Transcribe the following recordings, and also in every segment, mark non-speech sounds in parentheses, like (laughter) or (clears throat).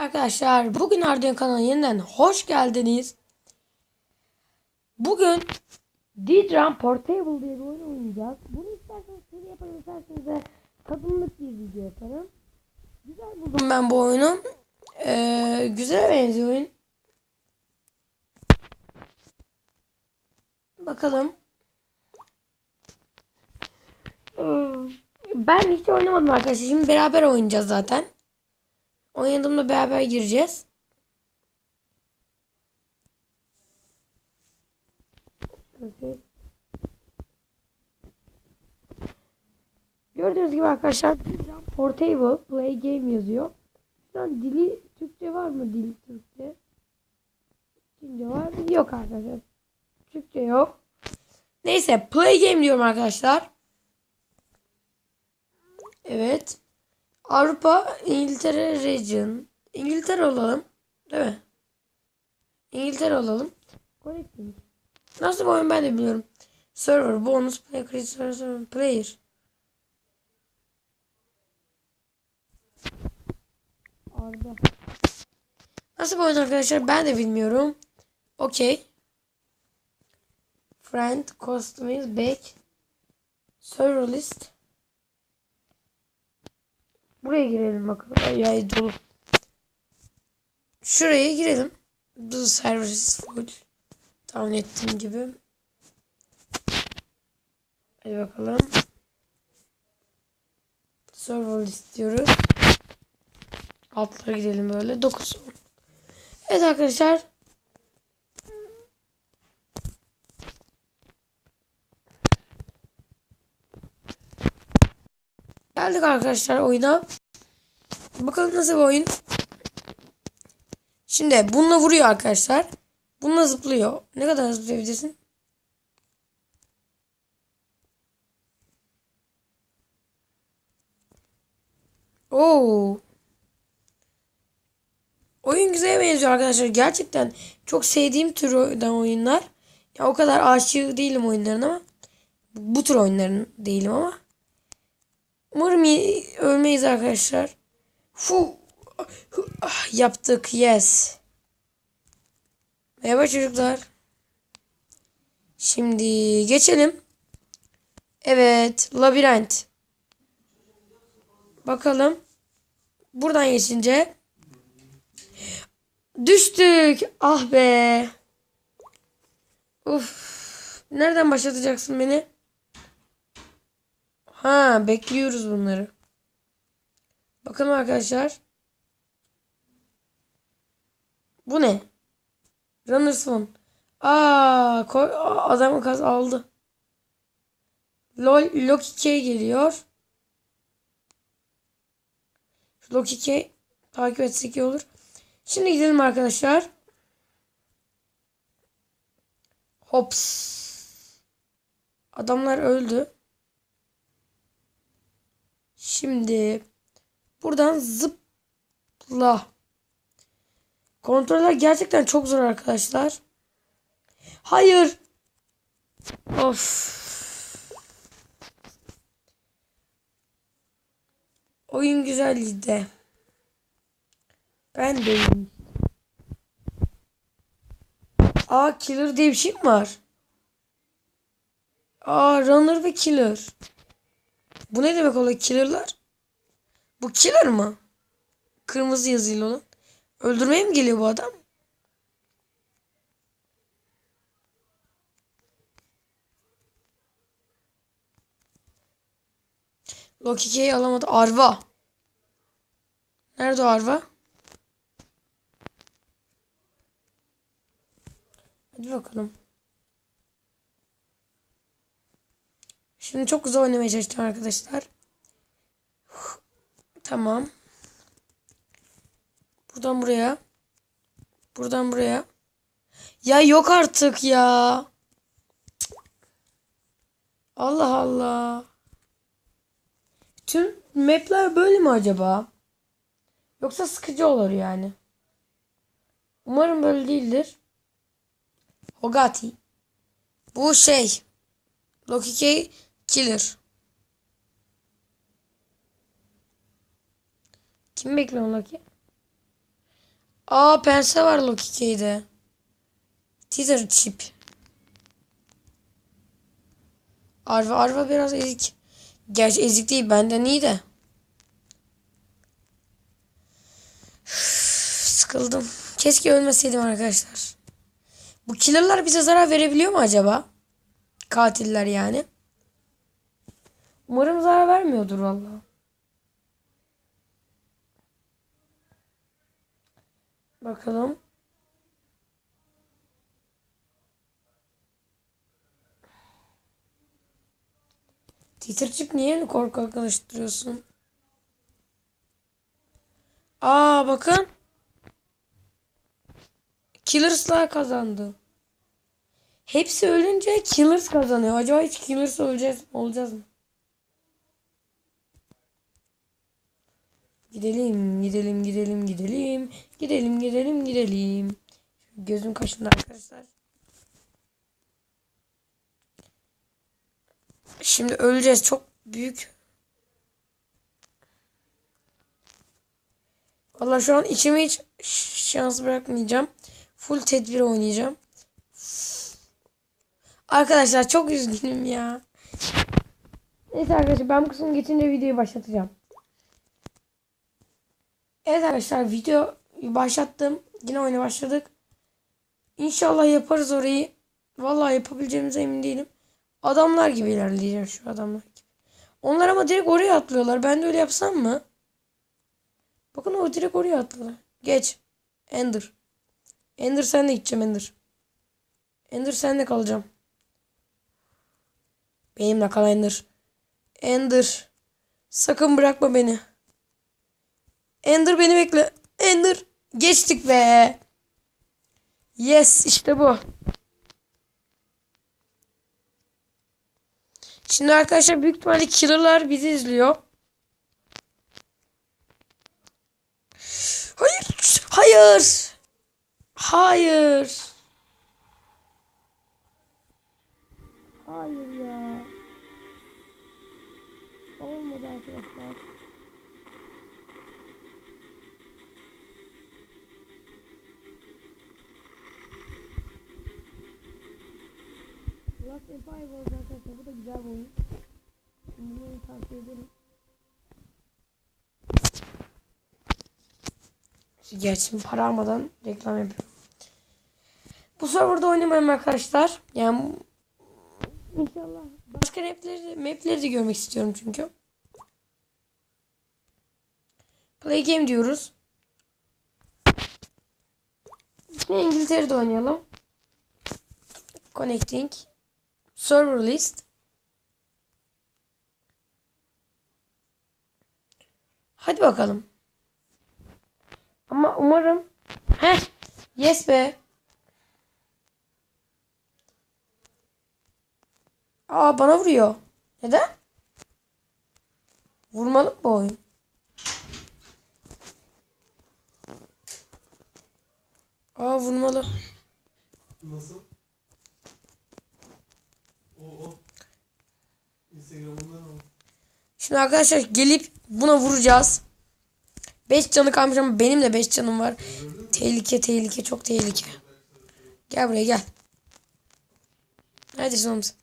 Arkadaşlar bugün Arduino kanalına yeniden hoş geldiniz. Bugün D-Drum Portable diye bir oyun oynayacağız. Bunu isterseniz seri yaparım, isterseniz de tadımlık bir video yaparım. Güzel buldum ben bu oyunu. Ee, güzel benziyor oyun. Bakalım. Ee, Ben hiç oynamadım arkadaşlar. Şimdi beraber oynayacağız zaten. Oynadığımda beraber gireceğiz. Gördüğünüz gibi arkadaşlar Portable Play Game yazıyor. Şu an dili Türkçe var mı dili Türkçe? Çince var mı? Yok arkadaşlar. Türkçe yok. Neyse Play Game diyorum arkadaşlar. Evet. Avrupa, İngiltere region. İngiltere olalım. Değil mi? İngiltere olalım. Nasıl bir oyun ben de bilmiyorum. Server, bonus, play, create, server, player. Arda. Nasıl bir oyun arkadaşlar ben de bilmiyorum. Okey. Friend, customize, back. Server list. Buraya girelim bakalım. Ay, ay dolu. Şuraya girelim. The server is full. Tahmin ettiğim gibi. Hadi bakalım. Server istiyoruz. Altlara gidelim böyle. 9 10. Evet arkadaşlar. Geldik arkadaşlar oyuna. Bakalım nasıl bir oyun. Şimdi bununla vuruyor arkadaşlar. Bununla zıplıyor. Ne kadar zıplayabilirsin? Oo. Oyun güzel benziyor arkadaşlar. Gerçekten çok sevdiğim türden oyunlar. Ya o kadar aşık değilim oyunların ama bu tür oyunların değilim ama. Umarım ölmeyiz arkadaşlar. Fu Ah, yaptık yes. Merhaba çocuklar. Şimdi geçelim. Evet, labirent. Bakalım. Buradan geçince düştük. Ah be. Uf. Nereden başlatacaksın beni? Ha, bekliyoruz bunları. Bakalım arkadaşlar. Bu ne? Runners One. Aa, koy, Aa, adamı kaz aldı. Lol, Loki K geliyor. Şu Loki K takip etsek iyi olur. Şimdi gidelim arkadaşlar. Hops. Adamlar öldü. Şimdi buradan zıpla. Kontroller gerçekten çok zor arkadaşlar. Hayır. Of. Oyun güzelliği. Ben de. Aa killer diye bir şey mi var? Aa runner ve killer. Bu ne demek oluyor killer'lar? Bu killer mı? Kırmızı yazıyla olan. Öldürmeye mi geliyor bu adam? Loki K'yi alamadı. Arva. Nerede o Arva? Hadi bakalım. Şimdi çok güzel oynamaya çalışacağım arkadaşlar. Tamam. Buradan buraya. Buradan buraya. Ya yok artık ya. Allah Allah. Tüm mapler böyle mi acaba? Yoksa sıkıcı olur yani. Umarım böyle değildir. Hogati. Bu şey. Loki K Killer. Kim bekliyor Loki? Aa pense var Loki K'de. Teaser chip. Arva Arva biraz ezik. Gerçi ezik değil benden iyi de. Üf, Sıkıldım. Keşke ölmeseydim arkadaşlar. Bu killer'lar bize zarar verebiliyor mu acaba? Katiller yani. Umarım zarar vermiyordur vallahi. Bakalım. Titrçip niye korku arkadaştırıyorsun? Aa bakın. Killers'lar kazandı. Hepsi ölünce Killers kazanıyor. Acaba hiç Killers öleceğiz, olacağız mı? Gidelim, gidelim, gidelim, gidelim. Gidelim, gidelim, gidelim. Gözüm kaşındı arkadaşlar. Şimdi öleceğiz. Çok büyük. Valla şu an içime hiç şans bırakmayacağım. Full tedbir oynayacağım. Arkadaşlar çok üzgünüm ya. Neyse arkadaşlar ben bu kısmı geçince videoyu başlatacağım. Evet arkadaşlar video başlattım. Yine oyuna başladık. İnşallah yaparız orayı. Vallahi yapabileceğimize emin değilim. Adamlar gibi ilerleyeceğim şu adamlar gibi. Onlar ama direkt oraya atlıyorlar. Ben de öyle yapsam mı? Bakın o direkt oraya atladı. Geç. Ender. Ender sen de gideceğim Ender. Ender sen de kalacağım. Benimle kal Ender. Ender. Sakın bırakma beni. Ender beni bekle. Ender. Geçtik be. Yes işte bu. Şimdi arkadaşlar büyük ihtimalle killer'lar bizi izliyor. Hayır. Hayır. Hayır. Hayır ya. Olmadı arkadaşlar. Last Empire Wars arkadaşlar bu da güzel bir oyun. Bunu tavsiye ederim. Gerçi para almadan reklam yapıyorum. Bu serverda oynamayayım arkadaşlar. Yani inşallah başka mapleri, mapleri de görmek istiyorum çünkü. Play game diyoruz. Şimdi İngiltere'de oynayalım. Connecting. Server list. Hadi bakalım. Ama umarım. Heh. Yes be. Aa bana vuruyor. Neden? Vurmalı bu oyun. Aa vurmalı. Nasıl? O o. Instagram'ından al. Şimdi arkadaşlar gelip buna vuracağız. 5 canı kalmış ama benim de 5 canım var. Tehlike tehlike çok tehlike. Gel buraya gel. Neredesin oğlum sen?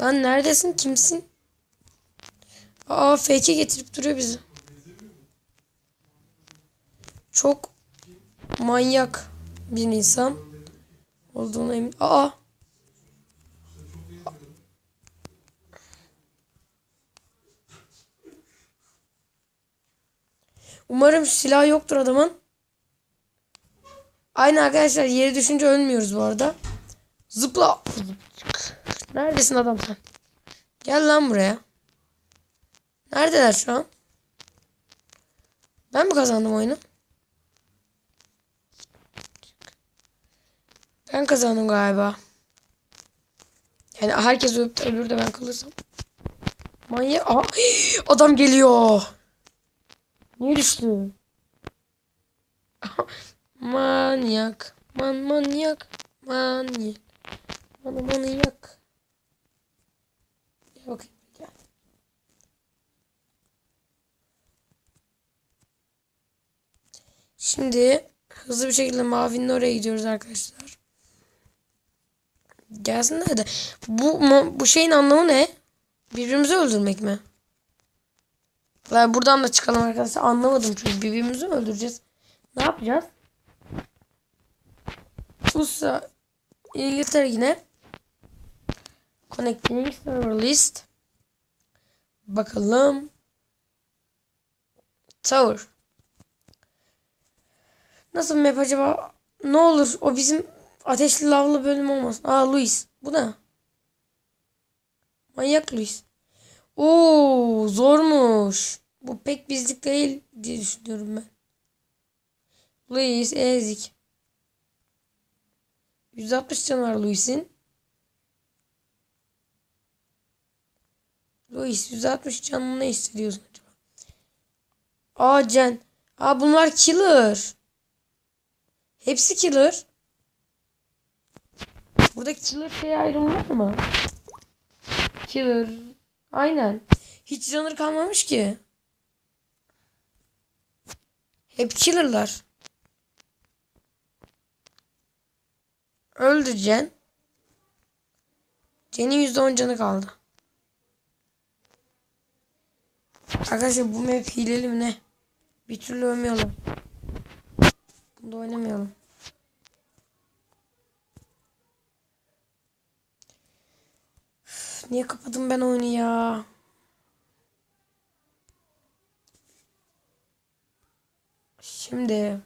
Lan neredesin kimsin? Aa fake getirip duruyor bizi. Çok manyak bir insan olduğuna emin. Aa. Umarım silah yoktur adamın. Aynı arkadaşlar yere düşünce ölmüyoruz bu arada. Zıpla. Neredesin adam sen? Gel lan buraya. Neredeler şu an? Ben mi kazandım oyunu? Ben kazandım galiba. Yani herkes ölüp de ben kalırsam. Manyak. Aha, (gasps) adam geliyor. Niye düştü? manyak. Man manyak. Manyak. Bana manyak. Gel. Şimdi Hızlı bir şekilde mavinin oraya gidiyoruz arkadaşlar. Gelsinler de. Bu, bu şeyin anlamı ne? Birbirimizi öldürmek mi? Lan buradan da çıkalım arkadaşlar. Anlamadım çünkü birbirimizi mi öldüreceğiz? Ne yapacağız? USA İngiltere yine. Connecting server list. Bakalım. Tower. Nasıl map acaba? Ne olur o bizim ateşli lavlı bölüm olmasın. Aa Louis. Bu ne? Manyak Louis. Oo zormuş. Bu pek bizlik değil diye düşünüyorum ben. Louis ezik. 160 can var Louis'in. Louis 160 canını ne hissediyorsun acaba? Aa Cen. Aa bunlar killer. Hepsi killer. Burada killer şey ayrımı var mı? Killer. Aynen. Hiç canır kalmamış ki. Hep killer'lar. Öldü Cen. Cen'in %10 canı kaldı. Arkadaşlar bu map hileli mi ne? Bir türlü ölmüyorlar. Bunda oynamayalım. Niye kapadım ben oyunu ya? Şimdi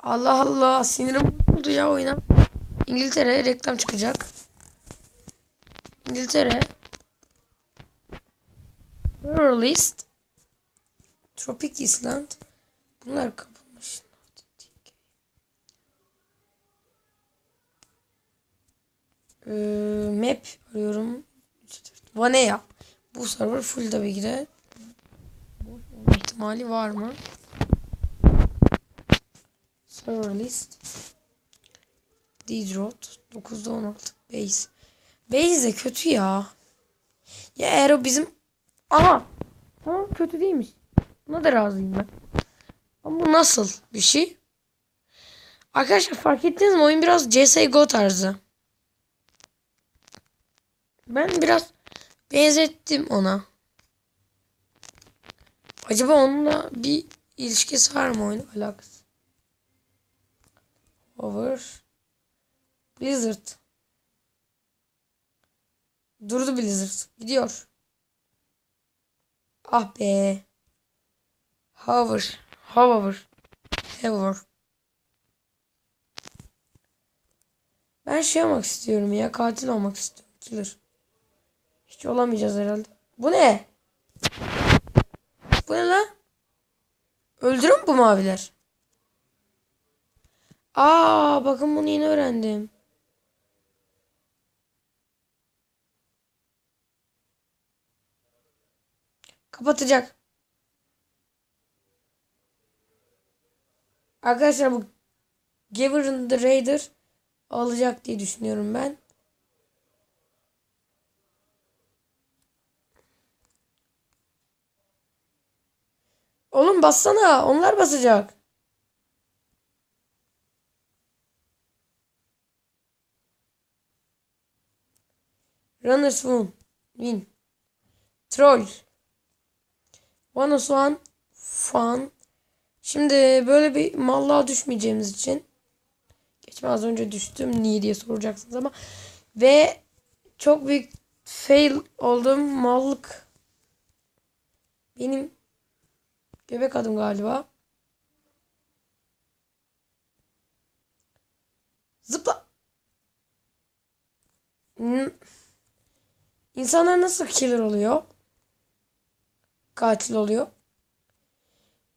Allah Allah sinirim bozuldu ya oyuna. İngiltere reklam çıkacak. İngiltere List Tropic Island Bunlar kapılmış. Ee, map arıyorum. Vanea. Bu server full tabii ki de. Boş var mı? Server list. Deedrot 9'da 16. Base. Base de kötü ya. Ya eğer o bizim... Aha. Tamam kötü değilmiş. Buna da razıyım ben. Ama bu nasıl bir şey? Arkadaşlar fark ettiniz mi? Oyun biraz CSGO tarzı. Ben biraz benzettim ona. Acaba onunla bir ilişkisi var mı oyun alakası? Over. Blizzard. Durdu Blizzard. Gidiyor. Ah be. Hover. Hover. Hover. Ben şey olmak istiyorum ya. Katil olmak istiyorum. Killer. Hiç olamayacağız herhalde. Bu ne? Bu ne lan? Öldürün mü bu maviler? Aa bakın bunu yeni öğrendim. Kapatacak. Arkadaşlar bu Giver the Raider alacak diye düşünüyorum ben. Oğlum bassana. Onlar basacak. Runners win. Win. Troll. One of one fun. Şimdi böyle bir mallığa düşmeyeceğimiz için geçme az önce düştüm niye diye soracaksınız ama ve çok büyük fail olduğum mallık benim göbek adım galiba. Zıpla. Hmm. İnsanlar nasıl killer oluyor? Katil oluyor.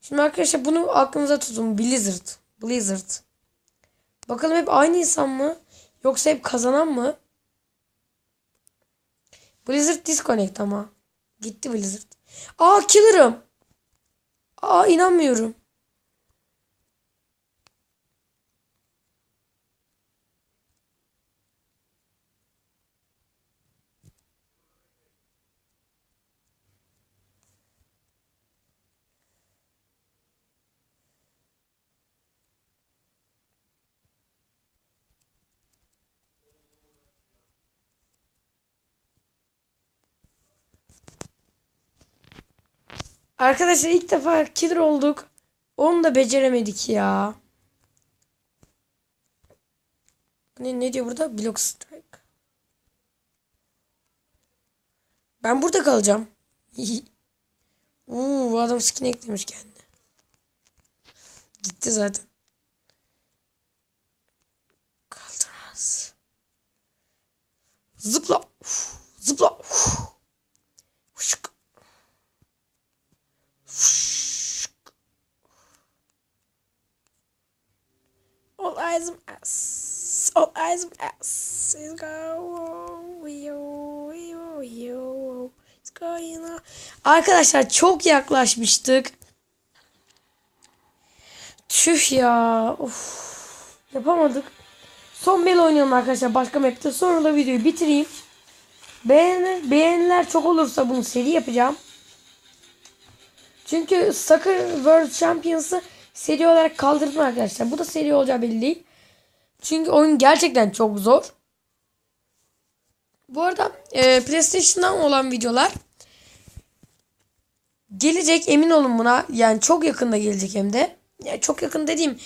Şimdi arkadaşlar bunu aklınıza tutun. Blizzard. Blizzard. Bakalım hep aynı insan mı? Yoksa hep kazanan mı? Blizzard disconnect ama. Gitti Blizzard. Aa killer'ım. Aa inanmıyorum. Arkadaşlar ilk defa killer olduk. Onu da beceremedik ya. Ne, ne diyor burada? Block strike. Ben burada kalacağım. (laughs) Uuu bu adam skin eklemiş kendine. Gitti zaten. Kaldırmaz. Zıpla. Uf, Zıpla. Uf. Fışk. Eyes us. All eyes on us. Let's go. Yo, yo, yo. Let's go, you know. Arkadaşlar çok yaklaşmıştık. Tüh ya. Of. Yapamadık. Son mail oynayalım arkadaşlar başka map'te. Sonra da videoyu bitireyim. Beğeni, beğeniler çok olursa bunu seri yapacağım. Çünkü Soccer World Champions'ı seri olarak kaldırdım arkadaşlar. Bu da seri olacağı belli değil. Çünkü oyun gerçekten çok zor. Bu arada e, PlayStation'dan olan videolar gelecek emin olun buna. Yani çok yakında gelecek hem de. Yani çok yakın dediğim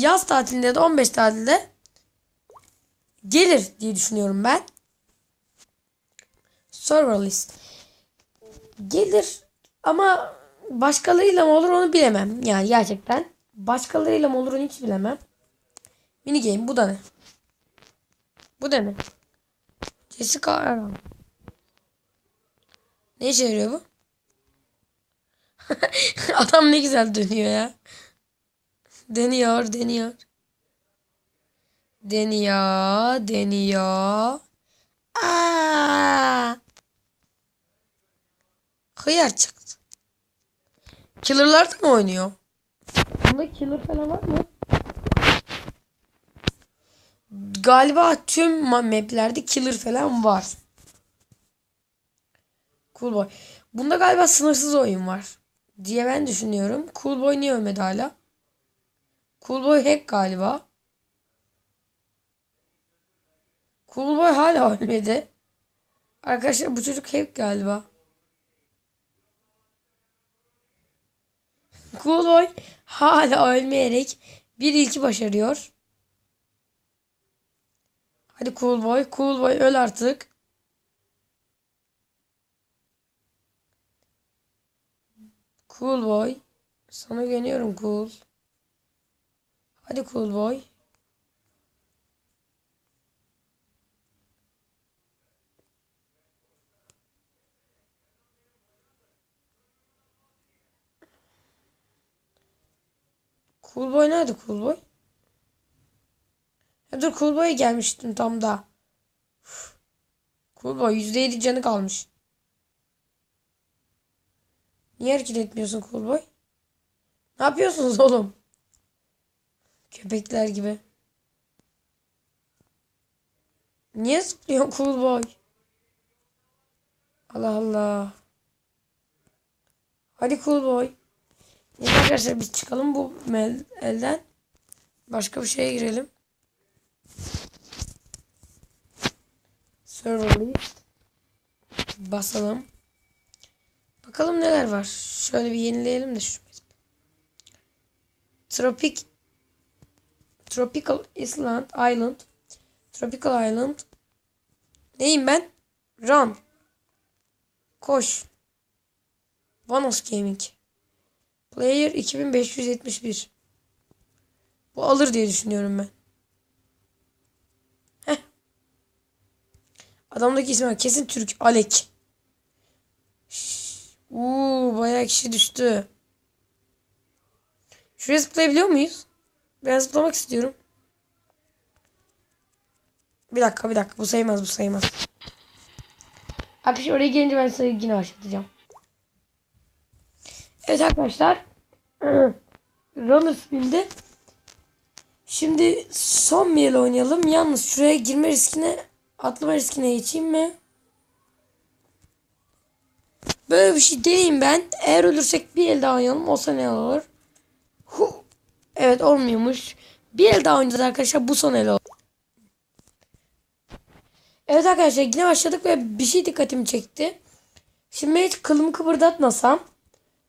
yaz tatilinde de 15 tatilde gelir diye düşünüyorum ben. Server list. Gelir ama başkalarıyla mı olur onu bilemem. Yani gerçekten. Başkalarıyla mı olur onu hiç bilemem. Mini game bu da ne? Bu da ne? Jessica Aram. Ne işe yarıyor bu? (laughs) Adam ne güzel dönüyor ya. Deniyor, deniyor. Deniyor, deniyor. Aa! Hıyar çıktı. Killer'lar da mı oynuyor? Bunda killer falan var mı? Galiba tüm ma- maplerde killer falan var. Cool boy. Bunda galiba sınırsız oyun var. Diye ben düşünüyorum. Cool boy niye ölmedi hala? Cool boy hack galiba. Cool boy hala (laughs) ölmedi. Arkadaşlar bu çocuk hack galiba. Boy hala ölmeyerek bir ilki başarıyor. Hadi cool boy. Cool boy öl artık. Cool boy. Sana güveniyorum cool. Hadi cool boy. Cool boy nerede cool boy? Ya dur cool boy'a gelmiştim tam da. Uf. Cool boy %7 canı kalmış. Niye hareket etmiyorsun cool boy? Ne yapıyorsunuz (laughs) oğlum? Köpekler gibi. Niye zıplıyorsun cool boy? Allah Allah. Hadi cool boy. Neyse arkadaşlar biz çıkalım bu elden. Başka bir şeye girelim. Server list. Basalım. Bakalım neler var. Şöyle bir yenileyelim de şu. Tropik Tropical Island Island Tropical Island Neyim ben? Run Koş Vanos Gaming Player 2571 Bu alır diye düşünüyorum ben. Heh. Adamdaki var. Kesin Türk. Alek. Uuu bayağı kişi düştü. Şuraya zıplayabiliyor muyuz? Ben zıplamak istiyorum. Bir dakika bir dakika. Bu sayılmaz bu sayılmaz. Arkadaşlar oraya gelince ben size yine başlatacağım. Evet arkadaşlar. (clears throat) Runner Spin'de Şimdi son bir oynayalım. Yalnız şuraya girme riskine atlama riskine geçeyim mi? Böyle bir şey deneyeyim ben. Eğer ölürsek bir el daha oynayalım. Olsa ne olur? Hu. Evet olmuyormuş. Bir el daha oynayacağız arkadaşlar. Bu son el oldu. Evet arkadaşlar yine başladık ve bir şey dikkatimi çekti. Şimdi hiç kılımı kıpırdatmasam.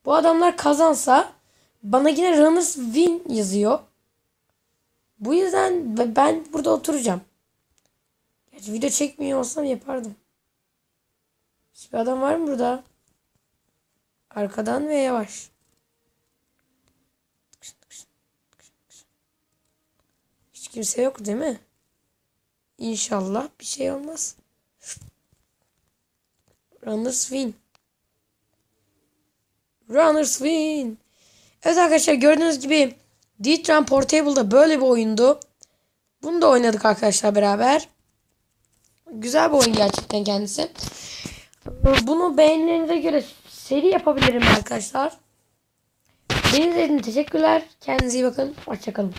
Bu adamlar kazansa bana yine runners win yazıyor. Bu yüzden be- ben burada oturacağım. Gerçi video çekmiyor olsam yapardım. Hiçbir adam var mı burada? Arkadan ve yavaş. Hiç kimse yok değil mi? İnşallah bir şey olmaz. Runners win. Runners win. Evet arkadaşlar gördüğünüz gibi D-Tron Portable'da böyle bir oyundu. Bunu da oynadık arkadaşlar beraber. Güzel bir oyun gerçekten kendisi. Bunu beğenilerinize göre seri yapabilirim arkadaşlar. Beni izlediğiniz teşekkürler. Kendinize iyi bakın. Hoşçakalın.